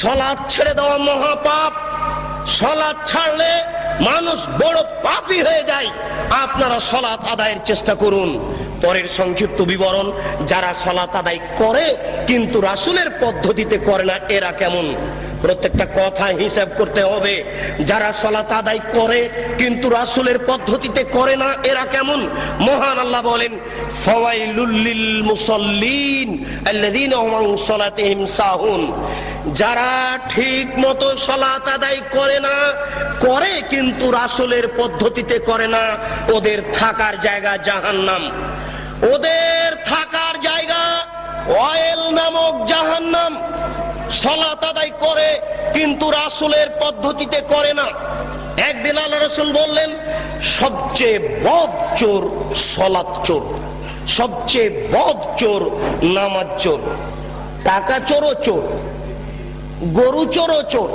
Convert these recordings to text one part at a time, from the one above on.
সলাদ ছেড়ে দেওয়া মহাপাপ। সলাদ ছাড়লে মানুষ বড় পাপি হয়ে যায়। আপনারা সলাৎ আদায়ের চেষ্টা করুন। পরের সংক্ষিপ্ত বিবরণ, যারা সলাৎ আদায় করে, কিন্তু রাসুলের পদ্ধতিতে করে না, এরা কেমন? প্রত্যেকটা কথা হিসাব করতে হবে। যারা সলাত আদায় করে, কিন্তু রাসুলের পদ্ধতিতে করে না, এরা কেমন? মহান আল্লাহ বলেন, ফওয়াইলুল্লিল মুসল্লিন আল্লাযীনা হুম সালাতিহিম সাহুন। যারা ঠিক মতো সলাত আদায় করে না, করে কিন্তু রাসুলের পদ্ধতিতে করে না, ওদের থাকার জায়গা জাহান্নাম। ওদের থাকার জায়গা অয়েল নামক জাহান্নাম। সলাত আদায় করে, কিন্তু রাসুলের পদ্ধতিতে করে না। একদিন আল্লাহ রসুল বললেন, সবচেয়ে বদ চোর সলাৎ চোর, সবচেয়ে বদ চোর নামাজ চোর, টাকা চোরও চোর, গরু চোরও চোর।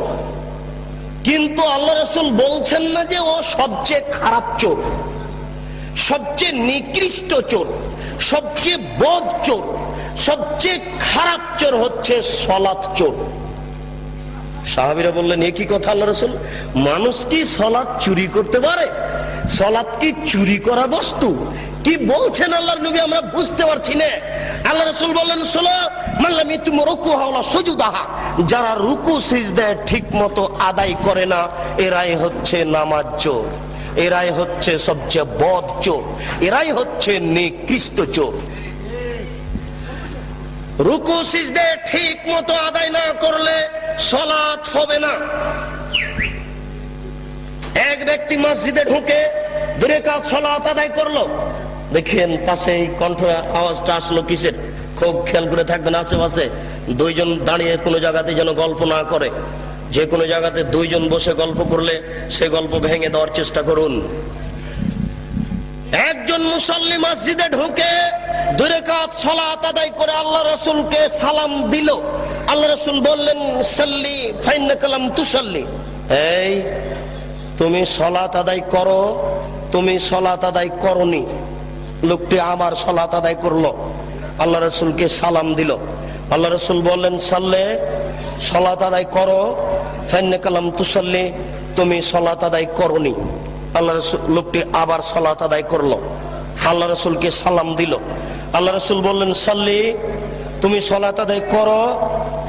কিন্তু আল্লাহ রসুল বলছেন না যে ও সবচেয়ে খারাপ চোর, সবচেয়ে নিকৃষ্ট চোর, সবচেয়ে বদ চোর। সবচেয়ে খারাপ চোর হচ্ছে সলাৎ চোর। সাহাবিরা বললেন একই কথা আল্লাহ রসুল? মানুষ কি সলাৎ চুরি করতে পারে? সলাৎ কি চুরি করা বস্তু? কি বলছেন আল্লাহর নবী আমরা বুঝতে পারছি না। আল্লাহ রসুল বললেন, শোনো মানলাম তুমি রুকু হাওলা সুজুদাহা। যারা রুকু সিজদায় ঠিক মতো আদায় করে না, এরাই হচ্ছে নামাজ চোর। এরাই হচ্ছে সবচেয়ে বদ চোর। এরাই হচ্ছে নিকৃষ্ট চোর। রুকু সিজদে ঠিক মতো আদায় না করলে সলাৎ হবে না। এক ব্যক্তি মসজিদে ঢুকে দূরে কাজ সলাৎ আদায় করল। দেখেন পাশে এই কণ্ঠ আওয়াজটা আসলো কিসের? খুব খেয়াল করে থাকবেন আশেপাশে দুইজন দাঁড়িয়ে কোনো জায়গাতে যেন গল্প না করে। যে কোনো জায়গাতে দুইজন বসে গল্প করলে সে গল্প ভেঙে দেওয়ার চেষ্টা করুন। একজন মুসল্লি মসজিদে ঢুকে দূরে কাজ সলাত আদায় করে আল্লাহ রসুলকে সালাম দিল। আল্লাহ রসুল বললেন, সাল্লি ফাইন কালাম তুসাল্লি। এই, তুমি সলাত আদায় করো, তুমি সলাত আদায় করনি। লোকটি আবার সলাত আদায় করল। আল্লাহ রসুলকে সালাম দিল। আল্লাহ রসুল বললেন, সাল্লে, সলাত আদায় করো ফাইন কালাম তুসাল্লি, তুমি সলাত আদায় করনি। আল্লাহ রসুল লোকটি আবার সলাত আদায় করল। আল্লাহ রসুলকে সালাম দিল। আল্লাহ রসুল বললেন, সাল্লি, তুমি সলাত আদায় করো।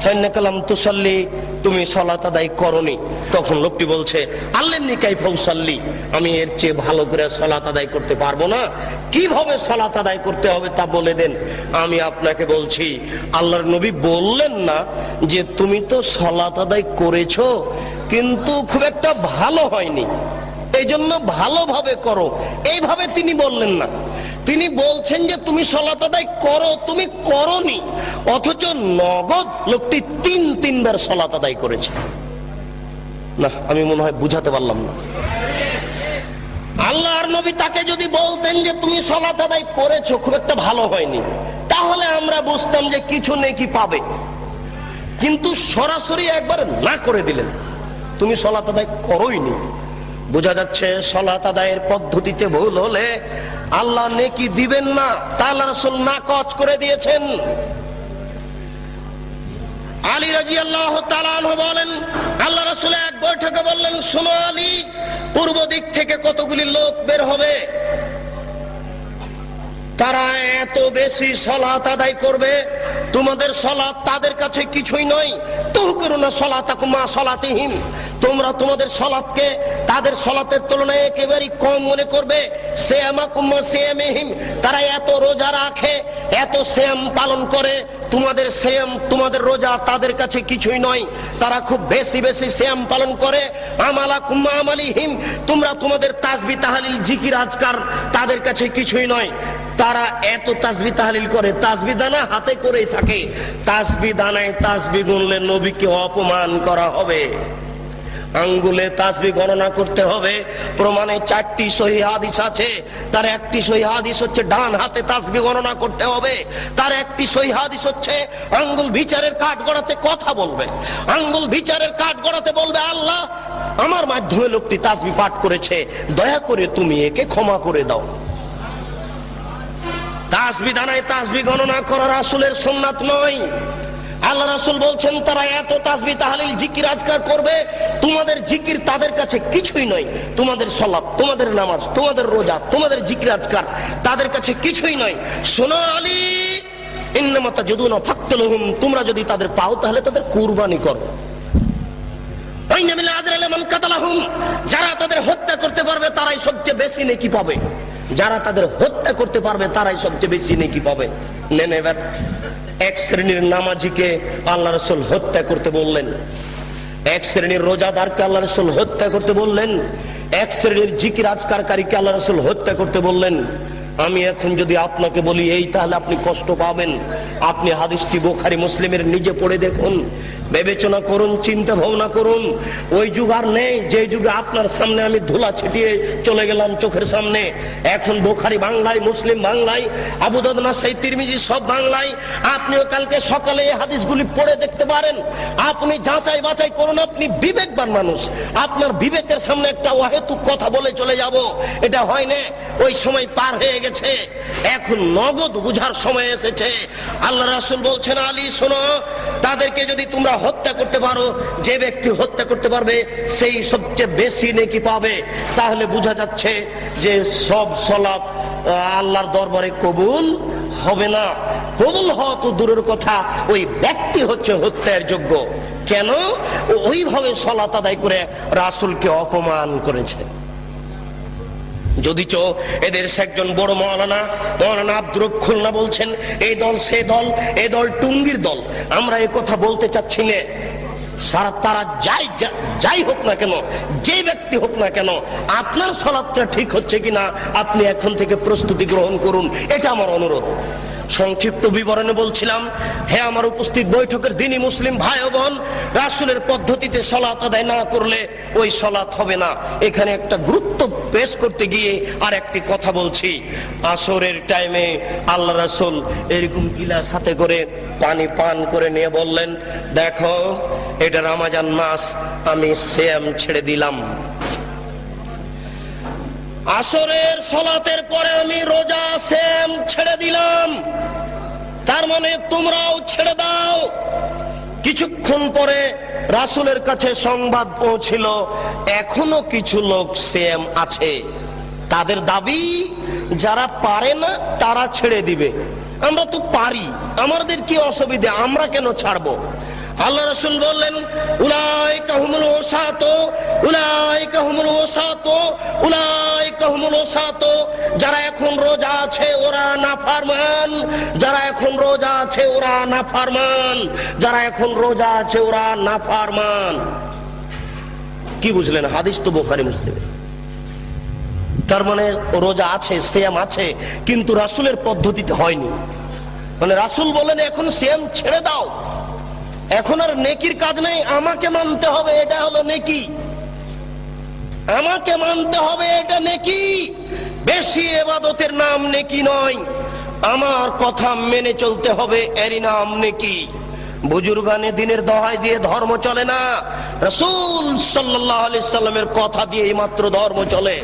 ফেন্নে কালাম তুসাল্লি, তুমি সলাত আদায় করনি। তখন লোকটি বলছে আল্লাহ নিকাই ফৌসাল্লি আমি এর চেয়ে ভালো করে সলাত আদায় করতে পারব না। কীভাবে সলাত আদায় করতে হবে তা বলে দেন। আমি আপনাকে বলছি, আল্লাহর নবী বললেন না যে, তুমি তো সলাত আদায় করেছ, কিন্তু খুব একটা ভালো হয়নি। এই জন্য ভালোভাবে করো। এইভাবে তিনি বললেন না। তিনি বলছেন যে, তুমি সলাত আদায় করো, তুমি করনি, অথচ নগদ লোকটি তিন, তিনবার সলাত আদায় করেছে। না, আমি মনে হয় বুঝাতে পারলাম না। আল্লাহর নবী তাকে যদি বলতেন যে, তুমি সলাত আদায় করেছ, খুব একটা ভালো হয়নি। তাহলে আমরা বুঝতাম যে, কিছু নেকি পাবে। কিন্তু সরাসরি একবার না করে দিলেন। তুমি সলাত আদায় করোইনি বোঝা যাচ্ছে সলাত আদায়ের পদ্ধতিতে ভুল হলে আল্লাহ নেকি দিবেন না তাল রসুল না কচ করে দিয়েছেন। আলী রাজি আল্লাহ বলেন, আল্লাহ রসুল এক বৈঠকে বললেন, শোনো আলী, পূর্ব দিক থেকে কতগুলি লোক বের হবে? তারা এত বেশি সলাত আদায় করবে? তোমাদের সলাত তাদের কাছে কিছুই নয়। তো করো না সলাতাক মা সলাতিহীন তোমরা তোমাদের সলাৎকে তাদের সলাতের তুলনায় একেবারেই কম মনে করবে। তারা এত রোজা রাখে, এত শ্যাম পালন করে। তোমাদের শ্যাম তোমাদের রোজা তাদের কাছে কিছুই নয়। তারা খুব বেশি বেশি শ্যাম পালন করে। আমালা কুম্মা আমালিহিম। তোমরা তোমাদের তাজবি তাহালিল জিকির আজকার তাদের কাছে কিছুই নয়। তারা এত তাসবি তাহলিল করে তাসবি দানা হাতে করেই থাকে। তাসবি দানায় তাসবি গুনলে নবীকে অপমান করা হবে। আঙ্গুলে তাসবি গণনা করতে হবে। প্রমাণে চারটি সহি হাদিস আছে। তার একটি সহি হাদিস হচ্ছে ডান হাতে তাসবি গণনা করতে হবে। তার একটি সহি হাদিস হচ্ছে আঙ্গুল বিচারের কাঠ গড়াতে কথা বলবে। আঙ্গুল বিচারের কাঠ গড়াতে বলবে, আল্লাহ, আমার মাধ্যমে লোকটি তাসবি পাঠ করেছে। দয়া করে তুমি একে ক্ষমা করে দাও। তাসবি দানায় তাসবি গণনা করার আসলের সোননাথ নয়। আল্লাহ রাসূল বলছেন, তারা এত তাসবি তাহলিল জিকির আজকার করবে। তোমাদের জিকির তাদের কাছে কিছুই নয়। তোমাদের সলাপ, তোমাদের নামাজ, তোমাদের রোজা, তোমাদের জিকির আজকার তাদের কাছে কিছুই নয়। শোনো আলী ইন্নামাতা যদুনা ফাক্তলহুম, তোমরা যদি তাদের পাও তাহলে তাদের কুরবানি করো। যারা তাদের হত্যা করতে পারবে তারাই সবচেয়ে বেশি নেকি পাবে। যারা তাদের হত্যা করতে পারবে, তারাই সবচেয়ে বেশি নেকি পাবে। নেন এবার এক শ্রেণির নামাজিকে আল্লাহ রসুল হত্যা করতে বললেন। এক শ্রেণির রোজাদারকে আল্লাহ রসুল হত্যা করতে বললেন। এক শ্রেণির জিকির আজকারকারীকে আল্লাহ রসুল হত্যা করতে বললেন। আমি এখন যদি আপনাকে বলি, এই তাহলে আপনি কষ্ট পাবেন। আপনি হাদিসটি বোখারি মুসলিমের নিজে পড়ে দেখুন। বিবেচনা করুন, চিন্তা ভাবনা করুন। ওই যুগ আর নেই, যে যুগে আপনার সামনে আমি ধুলা ছিটিয়ে চলে গেলাম চোখের সামনে। এখন বোখারি বাংলায়, মুসলিম বাংলায় আবুদাদনা সেই তিরমিজি সব বাংলায়। আপনিও কালকে সকালে এই হাদিসগুলি পড়ে দেখতে পারেন। আপনি যাচাই বাছাই করুন, আপনি বিবেকবান মানুষ। আপনার বিবেকের সামনে একটা অহেতুক কথা বলে চলে যাব। এটা হয় না, ওই সময় পার হয়ে গেছে। এখন নগদ বুঝার সময় এসেছে। আল্লাহ রাসুল বলছেন, আলী, শোনো, তাদেরকে যদি তোমরা হত্যা করতে পারো, যে ব্যক্তি হত্যা করতে পারবে, সেই সবচেয়ে বেশি নেকি পাবে। তাহলে বোঝা যাচ্ছে যে সব সলাপ আল্লাহর দরবারে কবুল হবে না। কবুল হওয়া তো দূরের কথা, ওই ব্যক্তি হচ্ছে হত্যার যোগ্য। কেন? ওইভাবে সলাত আদায় করে রাসুলকে অপমান করেছে। যদি চ, এদের একজন বড় মৌলানা মৌলানা আব্দুর খুলনা বলছেন এই দল সে দল, এ দল টুঙ্গির দল। আমরা এ কথা বলতে চাচ্ছি না। সারা তারা যাই যাই হোক না কেন যে ব্যক্তি হোক না কেন, আপনার সলাপটা ঠিক হচ্ছে কিনা, আপনি এখন থেকে প্রস্তুতি গ্রহণ করুন। এটা আমার অনুরোধ। সংক্ষিপ্ত বিবরণে বলছিলাম, হে আমার উপস্থিত বৈঠকের দিনই মুসলিম ভাই বোন, রাসুলের পদ্ধতিতে সলাত আদায় না করলে ওই সলাত হবে না। এখানে একটা গুরুত্ব পেশ করতে গিয়ে আর একটি কথা বলছি। আসরের টাইমে আল্লাহ রাসুল এরকম গিলাস হাতে করে পানি পান করে নিয়ে বললেন, দেখো, এটা রামাজান মাস, আমি শ্যাম ছেড়ে দিলাম। আসরের সলাতের পরে আমি রোজা শ্যাম ছেড়ে দিলাম। তার মানে তোমরাও ছেড়ে দাও। কিছুক্ষণ পরে রাসুলের কাছে সংবাদ পৌঁছিল এখনও কিছু লোক সেম আছে। তাদের দাবি, যারা পারে না, তারা ছেড়ে দিবে। আমরা তো পারি, আমাদের কি অসুবিধা, আমরা কেন ছাড়বো? আল্লাহ রসুল বললেন উলাই কাহুমুল ওসাত উলাই কাহুমুল ওসাত ওসাত যারা এখন রোজা আছে ওরা না ফারমান, যারা এখন রোজা আছে ওরা না ফারমান, যারা এখন রোজা আছে ওরা না ফারমান। কি বুঝলেন? হাদিস তো বোখারি মুসলিম। তার মানে রোজা আছে সেম আছে, কিন্তু রাসুলের পদ্ধতিতে হয়নি। মানে রাসুল বলেন, এখন সেম ছেড়ে দাও। এখন আর নেকির কাজ নেই, আমাকে মানতে হবে, এটা হলো নেকি। আমাকে মানতে হবে এটা নেকি? বেশি এবাদতের নাম নেকি নয়। আমার কথা মেনে চলতে হবে এরই নাম নেকি। বুজুর্গানে দিনের দহায় দিয়ে ধর্ম চলে না। রসুল সাল্লাহ আলি সাল্লামের কথা দিয়ে মাত্র ধর্ম চলে।